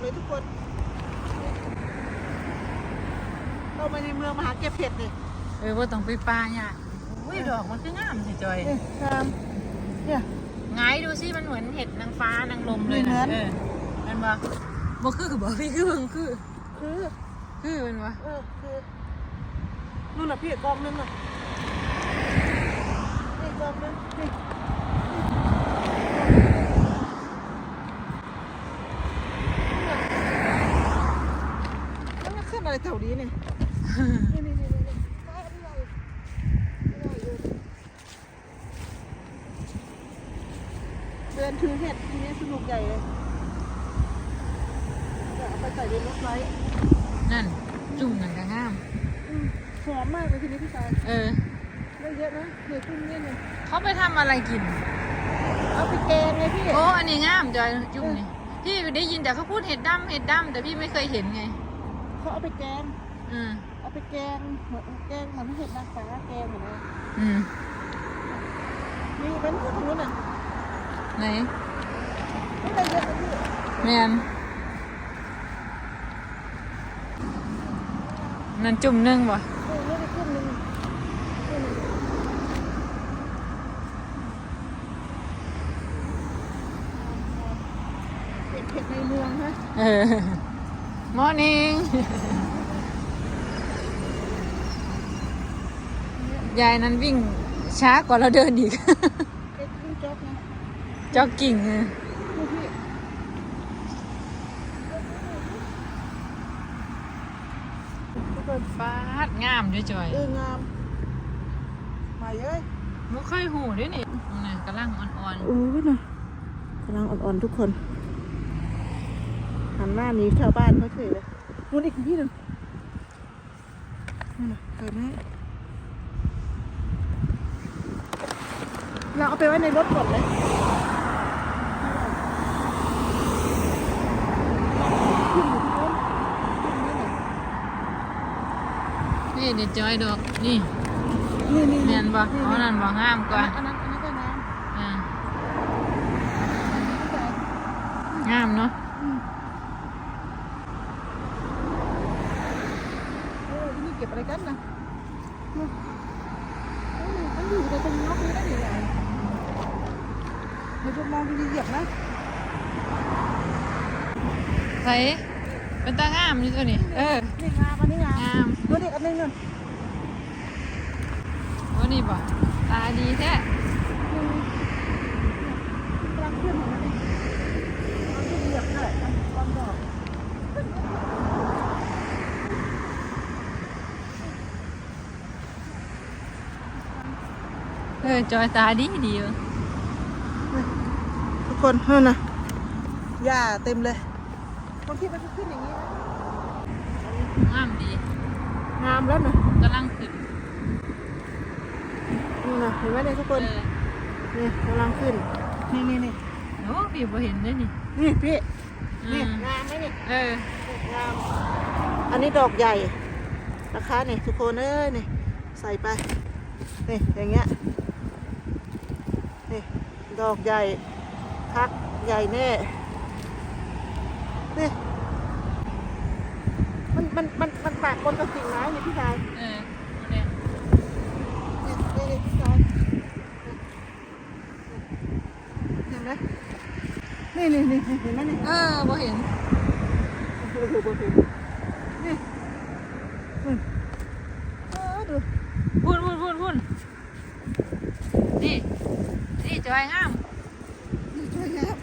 เลยทุกคนเรามาในเมืองมาหาเก็บเห็ดนี่เออว่าต้องไปปลาเนี่ยอุ้ยดอกมันก็งามสิจอยนี่งามเนี่ยไงายดูสิมันเหมือนเห็ดนางฟ้านางลมเลยเหมืนะอนเออมันบ่บ่คือบ่พี่คือเบิ่งคือ คือ คือมันบ่เออคือนู่นน่ะพี่กองนึงน่ะนี่กองนึง นี่แล้วมันอะไรแถวนี้เนี่ยนี่นี่นี่นี่ป้ายอะไรเดินถือเห็ดทีนี้สนุกใหญ่เลยเดี๋ยวเอาไปใส่ในรถไว้นั่น จุ่มหนั่นก็งาม อืมหอมมากเลยทีนี้พี่ชายเออ ได้เยอะนะเหนื่อยขึ้นนิดนึงเขาไปทำอะไรกิน เอาไปแกงไงพี่ โอ้ อันนี้งามจอยจุ่มนี่ พี่ได้ยินแต่เขาพูดเห็ดดำเห็ดดำแต่พี่ไม่เคยเห็นไง เขาเอาไปแกง อืมเอาไปแกงเหมือนแกงเหมือนเห็ดนางฟ้าแกงเหมือนนะอืมมีเป็นผู้ทุนอะไหนไม่ได้เยอะนะพี่แมนนั่นจุ่มหนึ่งบ่เออไม่ได้ขึ้นหนึ่งขึ้นหนึ่งเห็ดเห็ดในเมืองฮะ เออ มอร์นิ่งยายนั้นวิ่งช้ากว่าเราเดินอีกเห็ดลูกจ๊อกนะจ็อกกิ่งเออดูพี่ทุกคนฟาดงามด้วยจอยเอองามมาเย้ยไม่ค่อยหูด้วยนี่นี่กำลังอ่อนโอ้ยนะกำลังอ่อนๆทุกคน หันหน้าหนีชาวบ้านเขาเฉยเลยนู่นอีกที่หนึ่งนั่นน่ะเกิดไหมเราเอาไปไว้ในรถก่อนเลยขึ้นอยู่ที่รถขึ้นนี่หน่อยๆนี่เด็ดจอยดอกนี่นี่นี่แมนบ่เอานั่นบ่งามกว่าอันนั้นอันนั้นก็น้อ่าำแต่งามเนาะ อืมโอ้ ที่นี่เก็บอะไรกันนะอืมโอ้ยมันอยู่ในตรงนอกนี้ได้ยังไงเดี๋ยวจะมองดีๆเหยียบนะใส่เป็นตางามนี่ตัวนี้ เออ นี่งามอันนี้งามงามดูดิอันนึงนึงโอ้นี่บ่ตาดีแท้กำลังขึ้นเห็นไหมนี่กำลังขึ้นเหยียบนั่นแหละตอนดอก เออจอยตาดีดีเออทุกคนนั่นนะหญ้าเต็มเลยบางทีมันจะขึ้นอย่างนี้นะงามดีงามแล้วนะกำลังขึ้นนี่นะเห็นไหมเนี่ยทุกคเอนอนี่กำลังขึ้นนี่นี่นี่โอ้พี่บ่เห็นเลยนี่นี่พี่อืนี่มงามไหมนี่เอองามอันนี้ดอกใหญ่นะคะนี่ทุกคนเอ้ยนี่ใส่ไปนี่อย่างเงี้ย นี่ดอกใหญ่พักใหญ่แน่นี่มันมันมันมันปากคนกับกิ่งไม้นี่พี่ชายเออเนี่ยนี่นี่พี่ชายเห็นไหมนี่นี่นี่เห็นไหมนี่เออบ่เห็นโอ้โหโอ้โหนี่อืมเออดู พุ่นพุ่นพุ่นพุ่นนี่ นี่ จอยงามช่วยงาม